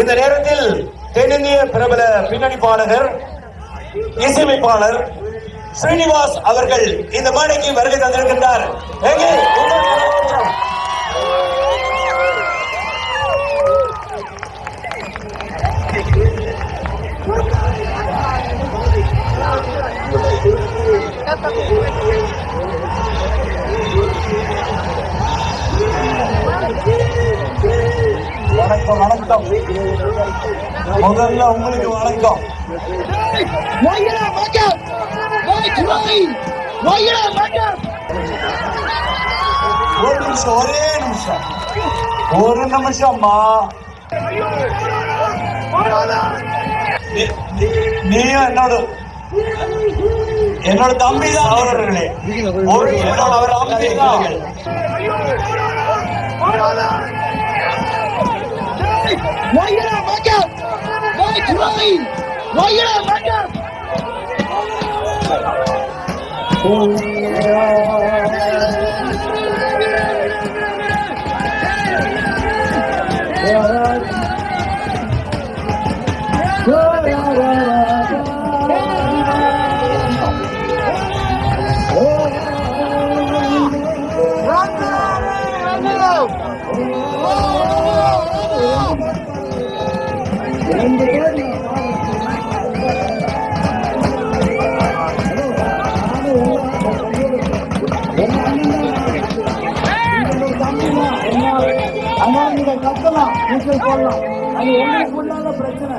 இந்த நேரத்தில் தென்னிந்திய பிரபல பின்னணி பாடகர் இசையமைப்பாளர் ஸ்ரீனிவாஸ் அவர்கள் இந்த மேடைக்கு வருகை தந்திருக்கின்றார். எங்கே? உங்கள் வணக்கம் வணக்கம். முதல்ல உங்களுக்கு வணக்கம். ஒரு நிமிஷம் ஒரே நிமிஷம். ஒரு நிமிஷம்மா. நீயும் என்னோட என்னோட தம்பி தான் அவர்களே ஒரு என்னோட அவர் தம்பி தான் crying? Why you not wake up? Why crying? Why you not wake up? Oh, yeah. நீச்சல் போடலாம் அது எங்களுக்குள்ளாத பிரச்சனை.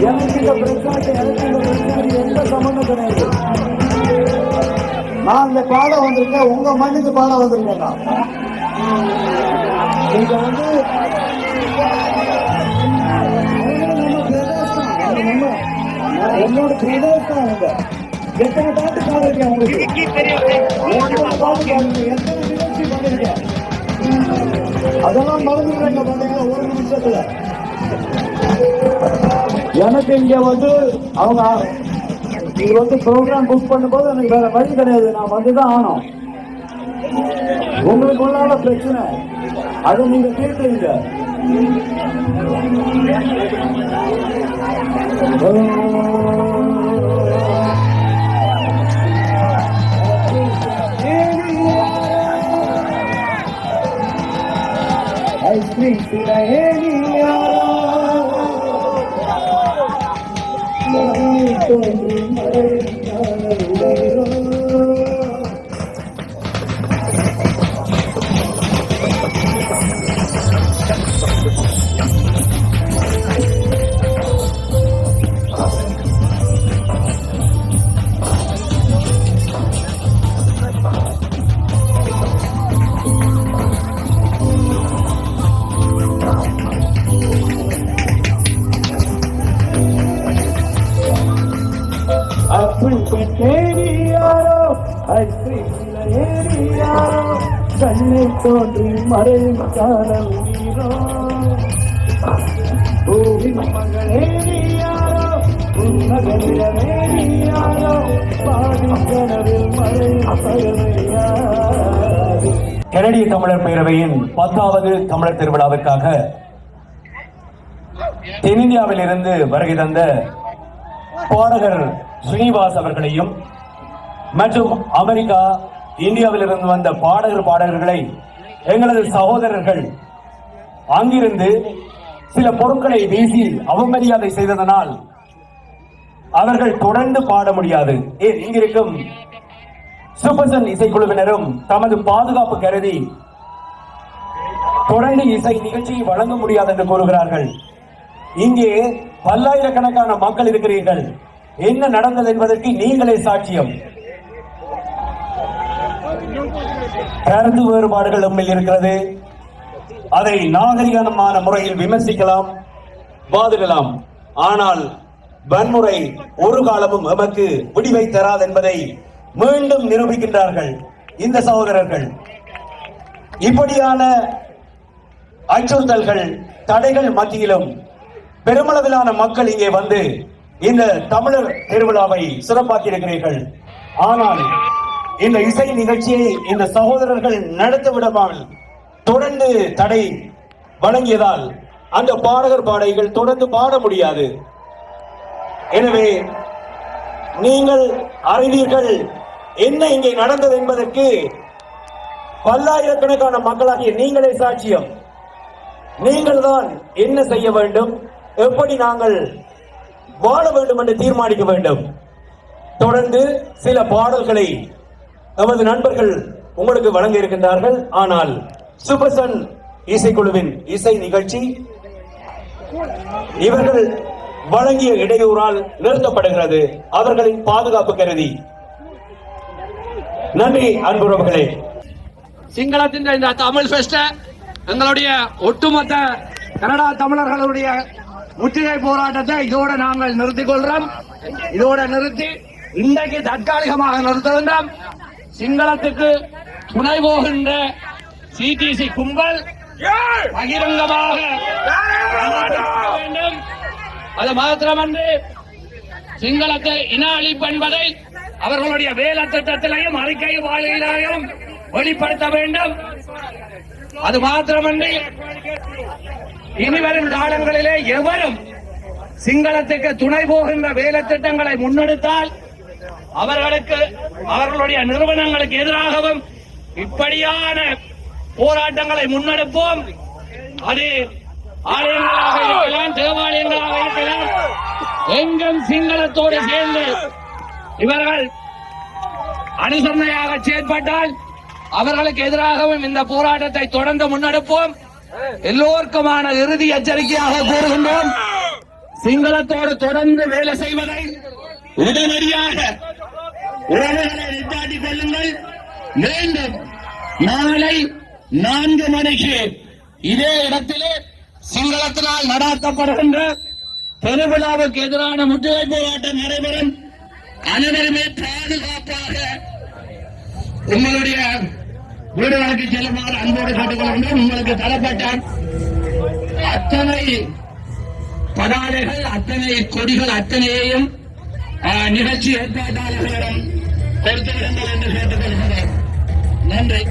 எனக்கு இந்த பிரச்சனைக்கு எனக்கு இந்த பிரச்சனைக்கு எந்த சம்மந்தம் கிடையாது. நான் இந்த பாட வந்திருக்கேன் உங்க மண்ணுக்கு பாட வந்திருக்கேன் நீங்க வந்து என்னோட பிரதேசம் அவங்க எத்தனை பாட்டு பாடிருக்கேன் உங்களுக்கு? எத்தனை நிகழ்ச்சி பண்ணிருக்கேன் அதெல்லாம் மறந்துடுறாங்க பாத்தீங்கன்னா ஒரு நிமிஷத்துல. எனக்கு இங்க வந்து அவங்க நீங்க வந்து ப்ரோக்ராம் புக் பண்ணும்போது எனக்கு வேற வழி கிடையாது. நான் வந்துதான் ஆனோம் உங்களுக்கு உள்ளால பிரச்சனை. அது நீங்க தீர்த்துங்க ஐஸ்கிரீம் Thank you. தேடி கண்ணை தோன்றி மறையும் காலம் நீரோ பூவின் கனவில் மறையும் கனடிய தமிழர் பேரவையின் பத்தாவது தமிழர் திருவிழாவிற்காக தென்னிந்தியாவில் இருந்து வருகை தந்த பாடகர் ஸ்ரீனிவாஸ் அவர்களையும் மற்றும் அமெரிக்கா இந்தியாவில் இருந்து வந்த பாடகர் பாடகர்களை எங்களது சகோதரர்கள் அங்கிருந்து சில பொருட்களை வீசி அவமரியாதை செய்ததனால் அவர்கள் தொடர்ந்து பாட முடியாது. ஏன் இங்கிருக்கும் சூப்பர்சன் இசைக்குழுவினரும் தமது பாதுகாப்பு கருதி தொடர்ந்து இசை நிகழ்ச்சியை வழங்க முடியாது என்று கூறுகிறார்கள். இங்கே பல்லாயிரக்கணக்கான மக்கள் இருக்கிறீர்கள். என்ன நடந்தது என்பதற்கு நீங்களே சாட்சியம். கருத்து வேறுபாடுகள் உண்மையில் இருக்கிறது. அதை நாகரிகமான முறையில் விமர்சிக்கலாம் வாதிடலாம். ஆனால் வன்முறை ஒரு காலமும் எமக்கு முடிவை தராது என்பதை மீண்டும் நிரூபிக்கின்றார்கள் இந்த சகோதரர்கள். இப்படியான அச்சுறுத்தல்கள் தடைகள் மத்தியிலும் பெருமளவிலான மக்கள் இங்கே வந்து இந்த தமிழர் திருவிழாவை சிறப்பாக்கியிருக்கிறீர்கள். ஆனால் இந்த இசை நிகழ்ச்சியை இந்த சகோதரர்கள் நடத்த விடாமல் தொடர்ந்து தடை வழங்கியதால் அந்த பாடகர் பாடகிகள் தொடர்ந்து பாட முடியாது. எனவே நீங்கள் அறிவீர்கள் என்ன இங்கே நடந்தது என்பதற்கு பல்லாயிரக்கணக்கான மக்களாகிய நீங்களே சாட்சியம். நீங்கள் தான் என்ன செய்ய வேண்டும்? எப்படி நாங்கள் வாழ வேண்டும் என்று தீர்மானிக்க வேண்டும்? தொடர்ந்து சில பாடல்களை நமது நண்பர்கள் உங்களுக்கு வழங்க இருக்கின்றார்கள். ஆனால் சுபசன் இசைக்குழுவின் இசை நிகழ்ச்சி இவர்கள் வழங்கிய இடையூறால் நிறுத்தப்படுகிறது. அவர்களின் பாதுகாப்பு கருதி. நன்றி அன்புறவுகளே சிங்களத்தின் இந்த தமிழ் ஃபெஸ்ட எங்களுடைய ஒட்டுமொத்த கனடா தமிழர்களுடைய முற்றுகை போராட்டத்தை இதோட நாங்கள் நிறுத்திக் கொள்றோம் இதோட நிறுத்தி இன்றைக்கு தற்காலிகமாக நிறுத்த வேண்டாம் சிங்களத்துக்கு துணை போகின்ற சிடிசி கும்பல் பகிரங்கமாக வேண்டும். அது மாத்திரமன்று சிங்களத்தை இன அழிப்பு என்பதை அவர்களுடைய வேலை திட்டத்திலையும் அறிக்கை வாயிலையும் வெளிப்படுத்த வேண்டும். அது மாத்திரமன்றி இனிவரும் காலங்களிலே எவரும் சிங்களத்துக்கு துணை போகின்ற வேலை திட்டங்களை முன்னெடுத்தால் அவர்களுக்கு அவர்களுடைய நிறுவனங்களுக்கு எதிராகவும் இப்படியான போராட்டங்களை முன்னெடுப்போம். அது ஆலயங்களாக இருக்கலாம் தேவாலயங்களாக இருக்கலாம். எங்கும் சிங்களத்தோடு சேர்ந்து இவர்கள் அனுசரணையாக செயற்பட்டால் அவர்களுக்கு எதிராகவும் இந்த போராட்டத்தை தொடர்ந்து முன்னெடுப்போம். எல்லோருக்குமான இறுதி எச்சரிக்கையாக கூறுகின்றோம். சிங்களத்தோடு தொடர்ந்து வேலை செய்வதை உடனடியாக உறவுகளை நிப்பாட்டிக் கொள்ளுங்கள். மீண்டும் நாளை நான்கு மணிக்கு இதே இடத்திலே சிங்களத்தினால் நடாத்தப்படுகின்ற பெருவிழாவுக்கு எதிரான முற்றுகை போராட்டம் நடைபெறும். அனைவருமே பாதுகாப்பாக உங்களுடைய வீடு வீடுகளுக்கு செல்லுமாறு அன்போடு கேட்டுக்கொள்கின்றோம். உங்களுக்கு தரப்பட்ட அத்தனை பதாதைகள் அத்தனை கொடிகள் அத்தனையையும் நிகழ்ச்சி ஏற்பாட்டாளர்களிடம் கொடுத்திருங்கள் என்று கேட்டுக்கொள்கிறேன். நன்றி.